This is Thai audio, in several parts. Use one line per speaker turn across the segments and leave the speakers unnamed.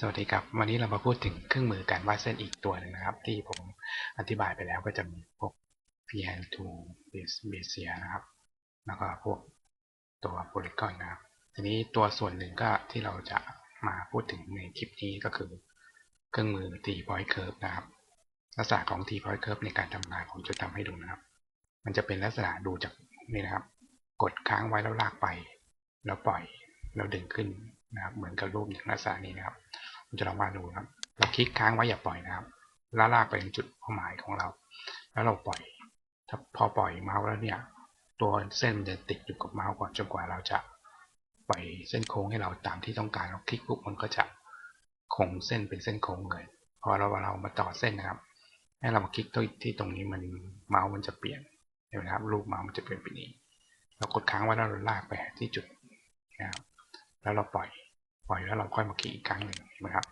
สวัสดีครับ วันนี้เรามาพูดถึงเครื่องมือการวาดเส้นอีกตัวหนึ่งนะครับ ที่ผมอธิบายไปแล้วก็จะมีพวก PN2 Bezier นะครับ แล้วก็พวกตัว Polygon นะครับ ทีนี้ตัวส่วนหนึ่งก็ที่เราจะมาพูดถึงในคลิปนี้ก็คือเครื่องมือ T point curve นะครับ ลักษณะของ T point curve ในการทำงานผมจะทำให้ดูนะครับ มันจะเป็นลักษณะดูจากนี่นะครับ กดค้างไว้แล้วลากไป แล้วปล่อยแล้วดึงขึ้น นะครับ เหมือนกับรูปอย่างลักษณะนี้นะครับผมจะลองวาดดูนะครับ เราคลิกค้างไว้อย่าปล่อยนะครับแล้วลากไปถึงจุดเป้าหมายของเรา แล้วเราปล่อย ถ้าพอปล่อยเมาส์แล้วเนี่ย ตัวเส้นมันจะติดอยู่กับเมาส์ก่อนจนกว่าเราจะปล่อยเส้นโค้งให้เราตามที่ต้องการเราคลิกปุ๊บมันก็จะคงเส้นเป็นเส้นโค้งเลยพอเราเรามาต่อเส้นนะครับ ให้เรามาคลิกที่ตรงนี้มันเมาส์มันจะเปลี่ยนเห็นไหมครับรูปเมาส์มันจะเปลี่ยนเป็นนี้ เรากดค้างไว้แล้วเราลากไปที่จุดนะครับ แล้วเราปล่อย ปล่อยแล้วเราค่อยมาคลิกอีกครั้งหนึ่งนไหมครับ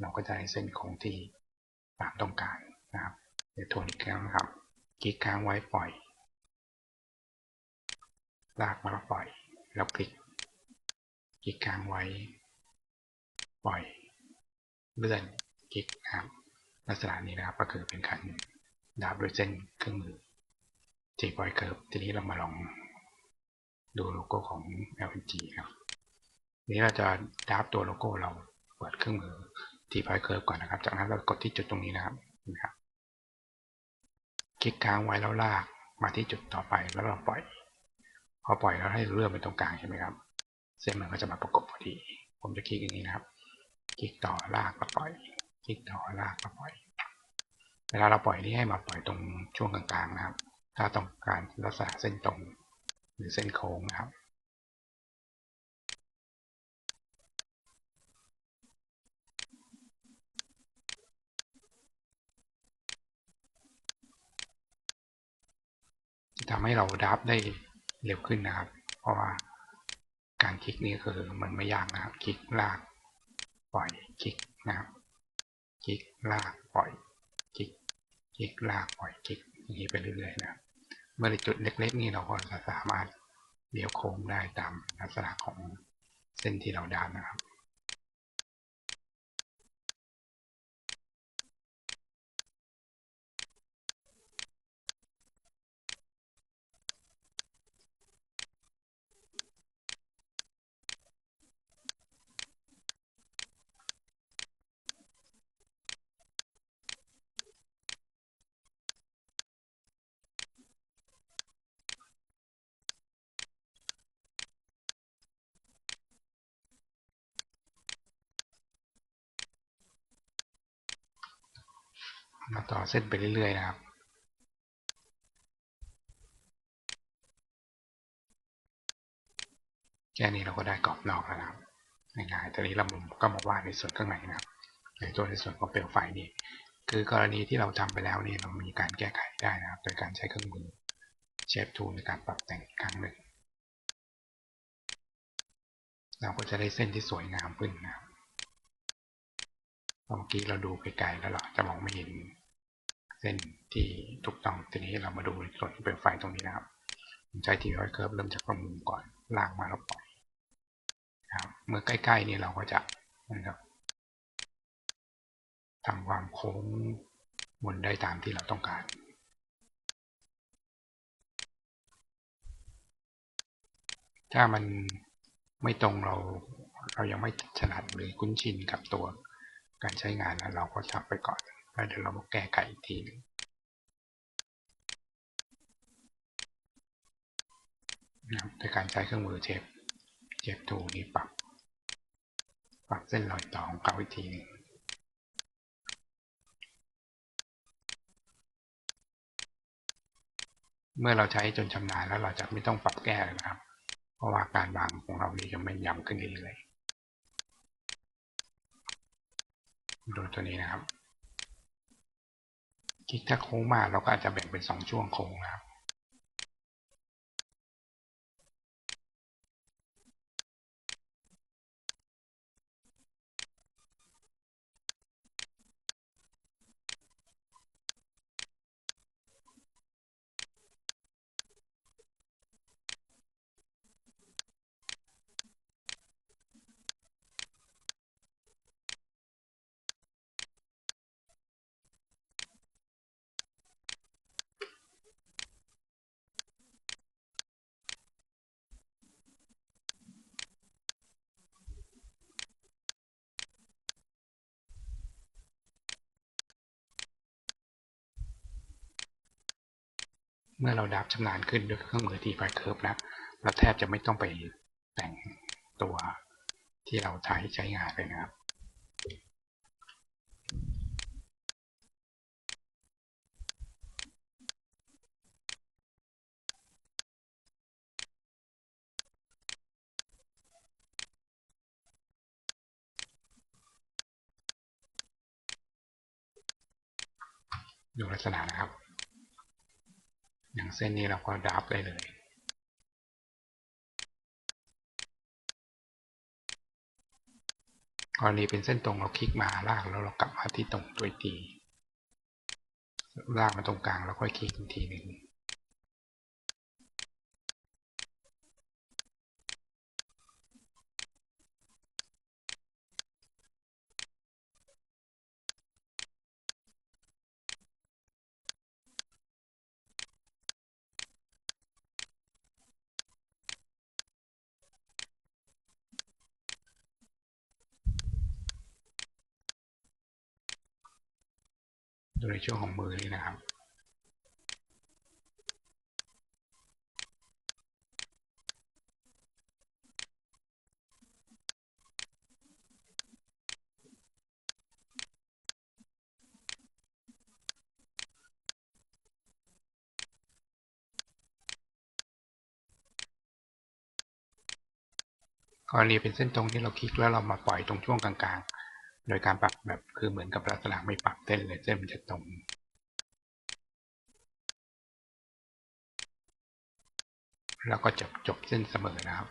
เราก็จะได้เส้นคงที่ตามต้องการนะครับ เดี๋ยวทวนอีกครั้งนะครับคลิกค้างไว้ปล่อย ลากมาแล้วปล่อย แล้วคลิก คลิกค้างไว้ ปล่อย เลื่อน คลิกนะครับ ลักษณะนี้นะครับ ก็คือเป็นการดาบด้วยเส้นเครื่องมือ T point curve ทีนี้เรามาลองดูโลโก้ของ LNG ครับ นี้เราจะดับตัวโลโก้เราเปิดเครื่องมือ T point curve ก่อนนะครับ จากนั้นเรากดที่จุดตรงนี้นะครับนะครับคลิกค้างไว้แล้วลากมาที่จุดต่อไปแล้วเราปล่อย พอปล่อยแล้วให้เลื่อนไปตรงกลางใช่ไหมครับ เส้นมันก็จะมาประกบพอดี ผมจะคลิกอย่างนี้นะครับ คลิกต่อลากมาปล่อย คลิกต่อลากมาปล่อย เวลาเราปล่อยนี่ให้มาปล่อยตรงช่วงกลางๆนะครับ ถ้าต้องการลักษณะเส้นตรงหรือเส้นโค้งนะครับ ทำให้เราดับได้เร็วขึ้นนะครับ เพราะว่าการคลิกนี่คือมันไม่ยากนะครับ คลิกลากปล่อยคลิกนะครับ คลิกลากปล่อยคลิก คลิกลากปล่อยคลิกอย่างนี้ไปเรื่อยๆนะเมื่อในจุดเล็ก ๆ นี่เราก็จะสามารถเลี้ยวโค้งได้ตามลักษณะของเส้นที่เราดานนะครับ มาต่อเส้นไปเรื่อยๆนะครับแค่นี้เราก็ได้กรอบนอกแล้วนะครับง่ายๆตอนนี้เราก็มาวาดในส่วนข้างในนะครับในตัวในส่วนของเปลวไฟนี่ คือกรณีที่เราทำไปแล้วนี่เรามีการแก้ไขได้นะครับ โดยการใช้เครื่องมือเชฟทูในการปรับแต่งอีกครั้งหนึ่ง เราก็จะได้เส้นที่สวยงามขึ้นนะครับเมื่อกี้เราดูไกลๆแล้วเราจะมองไม่เห็น เส้นที่ถูกต้องทีนี้เรามาดูในส่วนที่เป็นไฟตรงนี้นะครับผมใช้ทีร้อยเคิร์ฟเริ่มจากตรงมุมก่อนลากมาแล้วปล่อยครับเมื่อใกล้ๆนี่เราก็จะนะครับทำความโค้งวนได้ตามที่เราต้องการถ้ามันไม่ตรงเราเรายังไม่ถนัดหรือคุ้นชินกับตัวการใช้งานเราก็ทำไปก่อน แล้วเดี๋ยวเรามาแก้ไขอีกทีหนึงนะครับโดยการใช้เครื่องมือเชฟเชฟทูนี้ปรับ ปรับเส้นรอยต่อของเขาอีกทีหนึงเมื่อเราใช้จนชำนาญแล้วเราจะไม่ต้องปรับแก้เลยนะครับ เพราะว่าการวางของเรานี่จะไม่ยำขึ้นเรื่อยๆ ดูตัวนี้นะครับ คิดถ้าโค้งมากเราก็อาจจะแบ่งเป็นสองช่วงโค้งครับ เมื่อเราดับชำนาญขึ้นด้วยเครื่องมือที่ไฟเคิร์ฟแล้ว เราแทบจะไม่ต้องไปแต่งตัวที่เราใช้ใช้งานเลยนะครับดูลักษณะนะครับ อย่างเส้นนี้เราก็ดับได้เลยกรณีเป็นเส้นตรงเราคลิกมาลากแล้วเรากลับมาที่ตรงตัวอีกทีลากมาตรงกลางแล้วค่อยคลิกอีกทีหนึ่ง ดูในช่วงของมือนี่นะครับกรณีเป็นเส้นตรงที่เราคลิกแล้วเรามาปล่อยตรงช่วงกลางๆ โดยการปรับแบบคือเหมือนกับลักษณะไม่ปรับเส้นเลยเส้นมันจะตรงแล้วก็จบจบเส้นเสมอนะครับ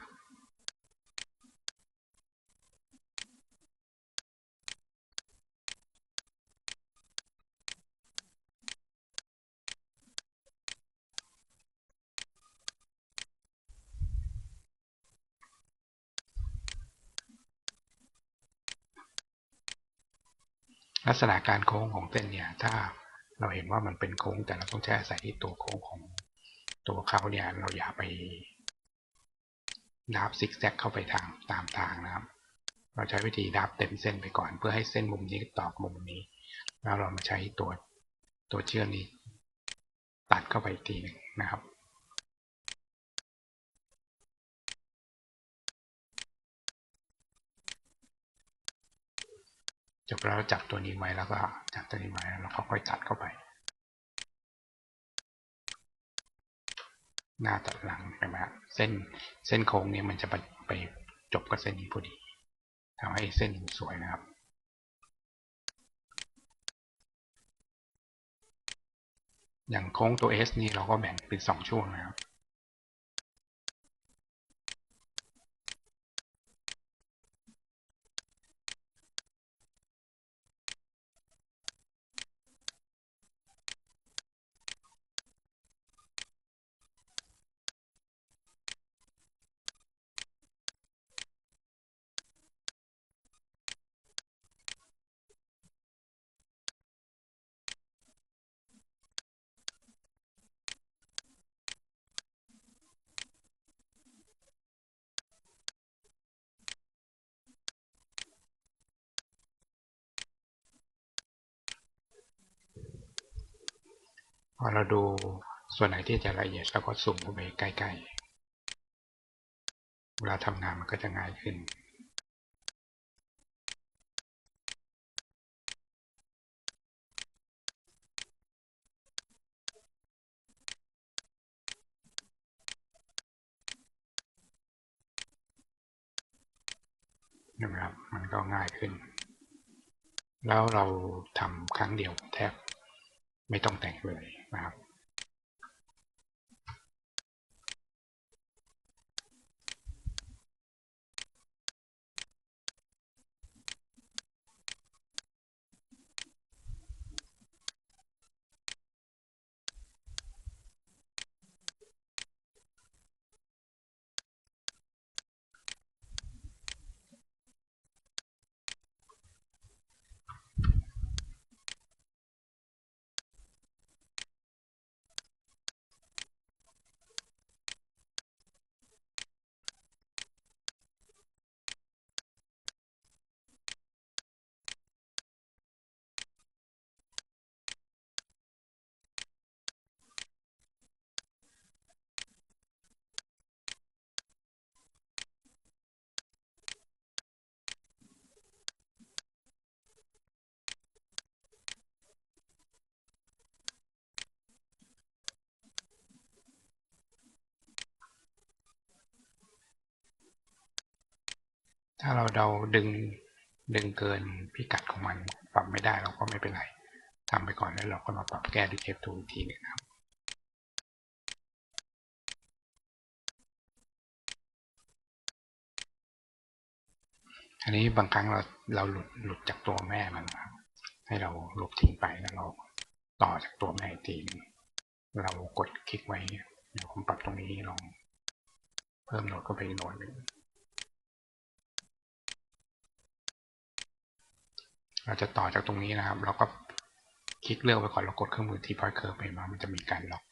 ลักษณะการโค้งของเส้นเนี่ย ถ้าเราเห็นว่ามันเป็นโค้ง แต่เราต้องใช้อาศัยที่ตัวโค้งของตัวเขาเนี่ย เราอย่าไปดับซิกแซกเข้าไปทางตามทางนะครับ เราใช้วิธีดับเต็มเส้นไปก่อน เพื่อให้เส้นมุมนี้ตอกมุมนี้ แล้วเรามาใช้ตัวตัวเชือกนี้ ตัดเข้าไปทีหนึ่งนะครับ จบแล้วเราจับตัวนี้ไว้แล้วก็จับตัวนี้ไว้แล้วเราค่อยๆตัดเข้าไป หน้าตัดหลังใช่ไหมฮะเส้นเส้นโค้งเนี่ยมันจะไปไปจบกับเส้นนี้พอดีทำให้เส้นสวยนะครับอย่างโค้งตัว S นี่เราก็แบ่งเป็นสองช่วงนะครับ พอเราดูส่วนไหนที่จะละเอียดแล้วก็สุ่มเข้าไปใกล้ๆ เวลาทำงานมันก็จะง่ายขึ้นนะครับมันก็ง่ายขึ้น แล้วเราทำครั้งเดียวแทบไม่ต้องแต่งเลย นะครับ ถ้าเราเดาดึงดึงเกินพิกัดของมันปรับไม่ได้เราก็ไม่เป็นไรทำไปก่อนแล้วเราก็มาปรับแก้ด้วย F2 อีกทีนึงครับอันนี้บางครั้งเราเราหลุดหลุดจากตัวแม่มันครับให้เราลบทิ้งไปแล้วเราต่อจากตัวแม่ทีนึงเรากดคลิกไว้เดี๋ยวผมปรับตรงนี้ลอง เพิ่มโหนดก็ไปโหนดหนึ่ง เราจะต่อจากตรงนี้นะครับ เราก็คลิกเลือกไปก่อนเรากดเครื่องมือที่พอยเคิร์ไปมามันจะมีการล็อก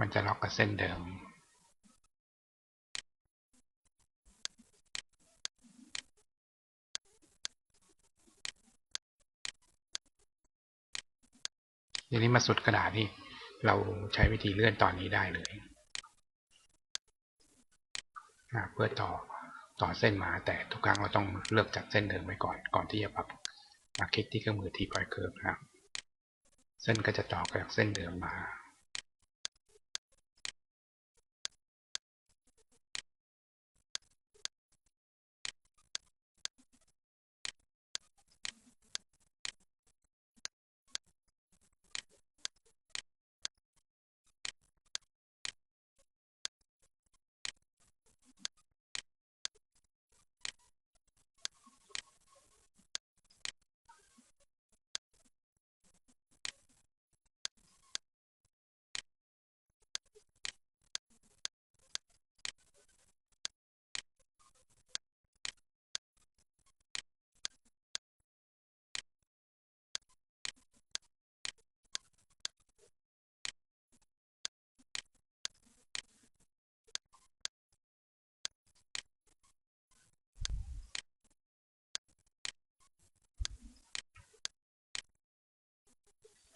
มันจะล็อกกับเส้นเดิม ทีนี้มาสุดกระดาษนี่เราใช้วิธีเลื่อนตอนนี้ได้เลย เพื่อต่อต่อเส้นมาแต่ทุกครั้งเราต้องเลือกจากเส้นเดิมไปก่อนก่อนที่จะปรับมาคลิกที่เครื่องมือที่พอยเคิร์ฟนะครับ เส้นก็จะต่อจากเส้นเดิมมา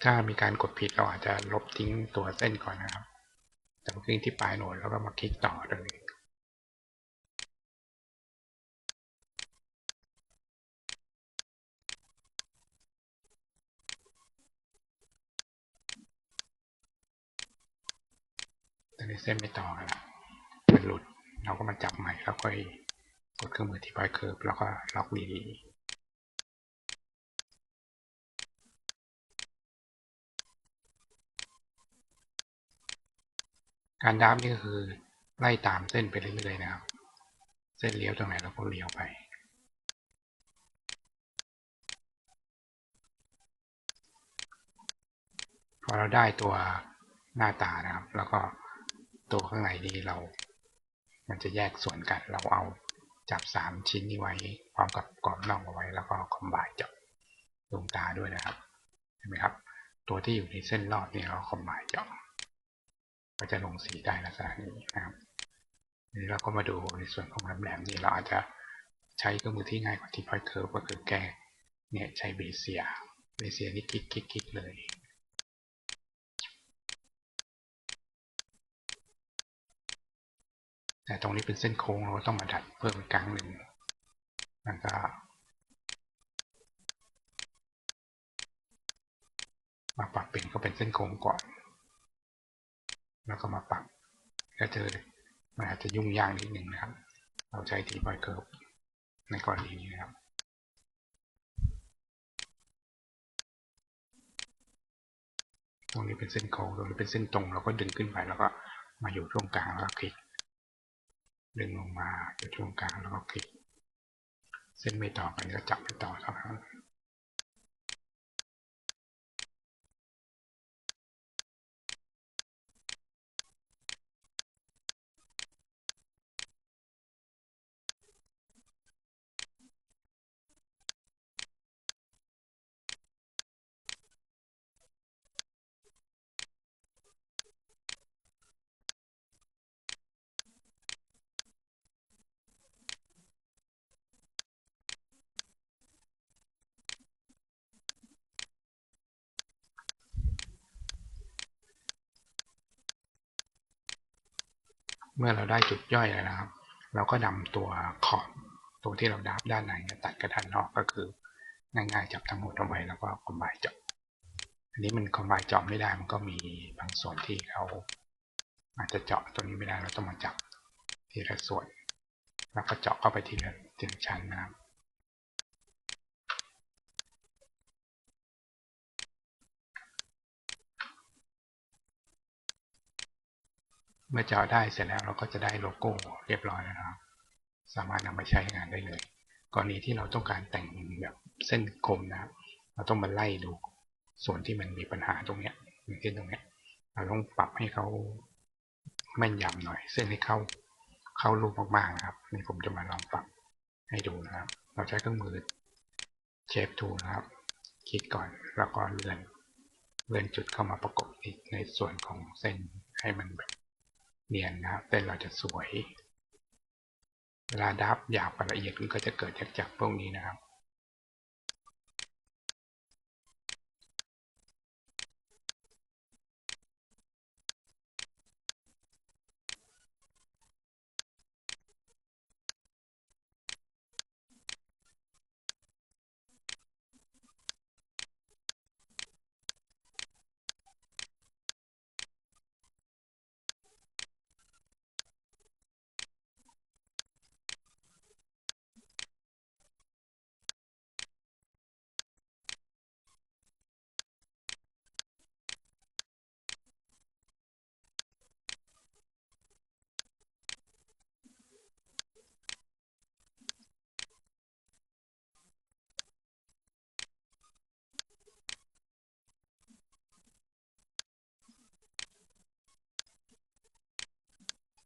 ถ้ามีการกดผิดเราอาจจะลบทิ้งตัวเส้นก่อนนะครับแต่มาคลิกที่ปลายโหนดแล้วก็มาคลิกต่อเลยตอนนี้เส้นไม่ต่อกันละมันหลุด เราก็มาจับใหม่แล้วค่อยกดเครื่องมือที่ปลายเคิร์ฟแล้วก็ล็อกดีๆ การดับนี่ก็คือไล่ตามเส้นไปเรื่อยๆนะครับ เส้นเลี้ยวตรงไหนเราก็เลี้ยวไปพอเราได้ตัวหน้าตานะครับ แล้วก็ตัวข้างในนี้เรา มันจะแยกส่วนกัน เราเอาจับสามชิ้นนี้ไว้พร้อมกับกรอบนอกเอาไว้ แล้วก็คอมไบน์จับดวงตาด้วยนะครับ เห็นไหมครับ ตัวที่อยู่ในเส้นรอบนี้เราคอมไบน์จับ ก็จะลงสีได้ลักษณะนี้นะครับนี้เราก็มาดูในส่วนของแหลมๆนี่เราอาจจะใช้เครื่องมือที่ง่ายกว่าที่พอยเคิร์ฟก็คือแก้เนี่ยใช้เบเซียเบเซียนี่คลิกคลิกคลิกเลยแต่ตรงนี้เป็นเส้นโค้งเราต้องมาดัดเพิ่มอีกครั้งหนึ่งแล้วก็มาปรับเป็นก็เป็นเส้นโค้งก่อน แล้วก็มาปรับก็เจอเลยมันอาจจะยุ่งยากนิดหนึ่งนะครับ เราใช้ทีบอยเคิร์ฟในกรณีนี้นะครับตรงนี้เป็นเส้นโค้งตรงนี้เป็นเส้นตรงเราก็ดึงขึ้นไปแล้วก็มาอยู่ช่วงกลางแล้วก็คลิก ดึงลงมาอยู่ช่วงกลางแล้วก็คลิก เส้นไม่ต่อกันก็จับไปต่อเท่านั้น เมื่อเราได้จุดย่อยแล้วนะครับ เราก็นำตัวขอบตัวที่เราดับด้านในตัดกระดานนอกก็คือง่ายๆจับทั้งหมดเอาไว้แล้วก็คอมไบน์จบอันนี้มันคอมไบจอบไม่ได้มันก็มีบางส่วนที่เขาอาจจะเจาะตัวนี้ไม่ได้เราต้องมาจับทีละส่วน แล้วก็เจาะเข้าไปทีละทีละชั้นนะครับ เมื่อเจาะได้เสร็จแล้วเราก็จะได้โลโก้เรียบร้อยแล้วนะครับ สามารถนำมาใช้งานได้เลย กรณีที่เราต้องการแต่งแบบเส้นคมนะครับ เราต้องมาไล่ดูส่วนที่มันมีปัญหาตรงเนี้ยอย่างเช่นตรงเนี้ย เราต้องปรับให้เขาแม่นยำหน่อย เส้นให้เข้าเข้ารูปมากๆนะครับ นี่ผมจะมาลองปรับให้ดูนะครับ เราใช้เครื่องมือเชฟทูนะครับ คลิกก่อนแล้วก็เลื่อนเลื่อนจุดเข้ามาประกบในส่วนของเส้นให้มันแบบ เนียนนะครับเส้นเราจะสวย เวลาดับหยาบกับละเอียดมันก็จะเกิดจากจากพวกนี้นะครับ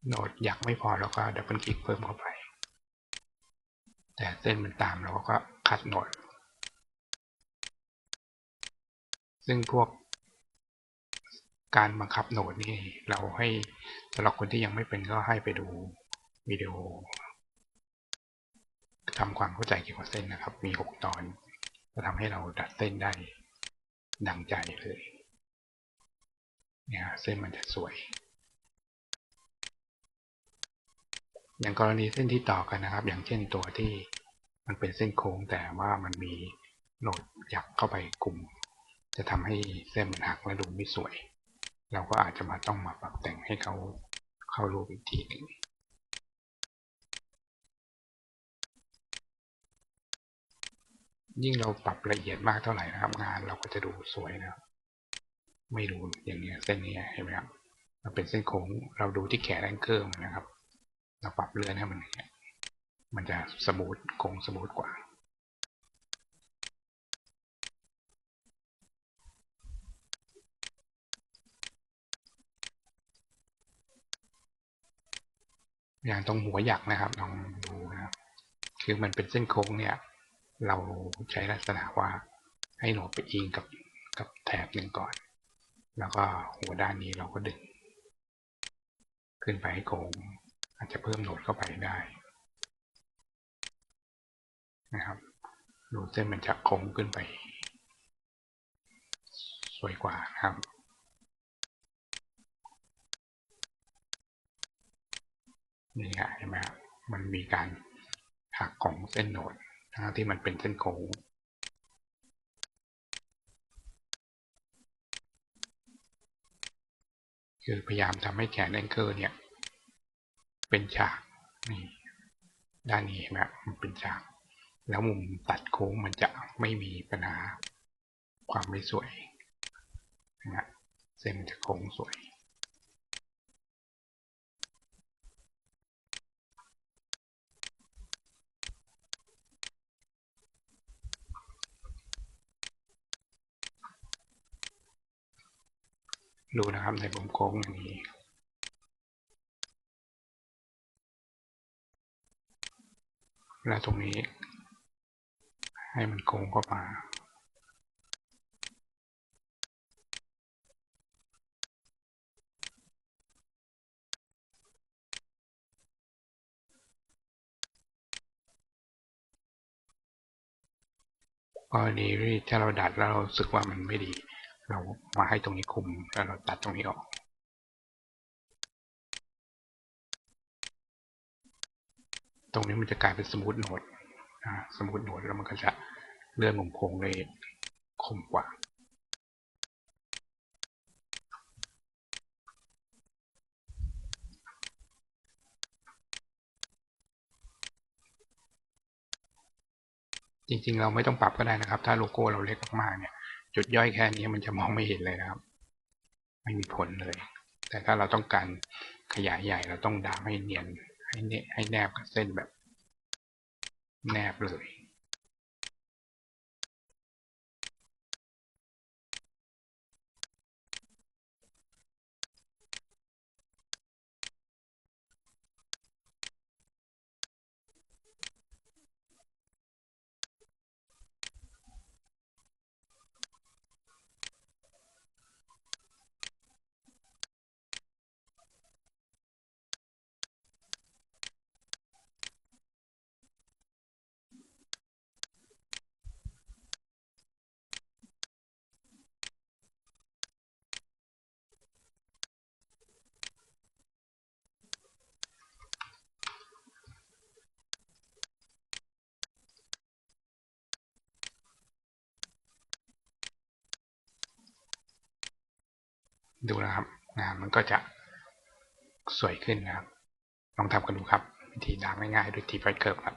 โนดอยากไม่พอเราก็ดับเบิลคลิกเพิ่มเข้าไป แต่เส้นมันตามเราก็คัดโนด ซึ่งพวกการบังคับโนดนี่เราให้สำหรับคนที่ยังไม่เป็นก็ให้ไปดูวิดีโอทำความเข้าใจเกี่ยวกับเส้นนะครับ มี 6 ตอน จะทำให้เราดัดเส้นได้ดังใจเลยเนี่ยเส้นมันจะสวย อย่างกรณีเส้นที่ต่อกันนะครับ อย่างเช่นตัวที่มันเป็นเส้นโค้งแต่ว่ามันมีโหนดหยักเข้าไปกลุ่ม จะทำให้เส้นมันหักและดูไม่สวย เราก็อาจจะมาต้องมาปรับแต่งให้เขาเข้ารูปอีกทีหนึ่งยิ่งเราปรับละเอียดมากเท่าไหร่นะครับ งานเราก็จะดูสวยนะครับ ไม่ดูอย่างนี้เส้นนี้เห็นไหมครับมันเป็นเส้นโค้งเราดูที่แขนแองเกิลนะครับ เราปรับเลื่อนให้มันมันจะสมูทคงสมูทกว่าอย่างตรงหัวหยักนะครับลองดูนะครับ คือมันเป็นเส้นโค้งเนี่ย เราใช้ลักษณะว่าให้หนดไปอิงกับกับแถบหนึ่งก่อน แล้วก็หัวด้านนี้เราก็ดึง ขึ้นไปให้โค้ง อาจจะเพิ่มโหนดเข้าไปได้นะครับดูเส้นมันจะโค้งขึ้นไป สวยกว่านะครับนี่ฮะเห็นไหมครับมันมีการหักของเส้นโหนดทั้งที่มันเป็นเส้นโค้งคือพยายามทำให้แขนแองเกิลเนี่ย เป็นฉากนี่ด้านนี้เห็นไหมมันเป็นฉาก แล้วมุมตัดโค้งมันจะไม่มีปัญหาความไม่สวยนะเส้นมันจะโค้งสวยดูนะครับในผมโค้งอันนี้ แล้วตรงนี้ ให้มันโค้งเข้ามากรณีที่ถ้าเราดัดแล้วเราสึกว่ามันไม่ดี เรามาให้ตรงนี้คุมแล้วเราตัดตรงนี้ออก ตรงนี้มันจะกลายเป็นสมูทโหนดสมูทโหนดแล้วมันก็จะเลื่อนมุมโค้งเลยคมกว่าจริงๆ เราไม่ต้องปรับก็ได้นะครับ ถ้าโลโก้เราเล็กมากๆเนี่ย จุดย่อยแค่นี้มันจะมองไม่เห็นเลยนะครับ ไม่มีผลเลย แต่ถ้าเราต้องการขยายใหญ่เราต้องดามให้เนียน ให้เนให้แนบกับเส้นแบบแนบเลย ดูนะครับงานมันก็จะสวยขึ้นนะครับ ลองทำกันดูครับ วิธีดามง่ายๆด้วยทีไฟเกิร์ครับ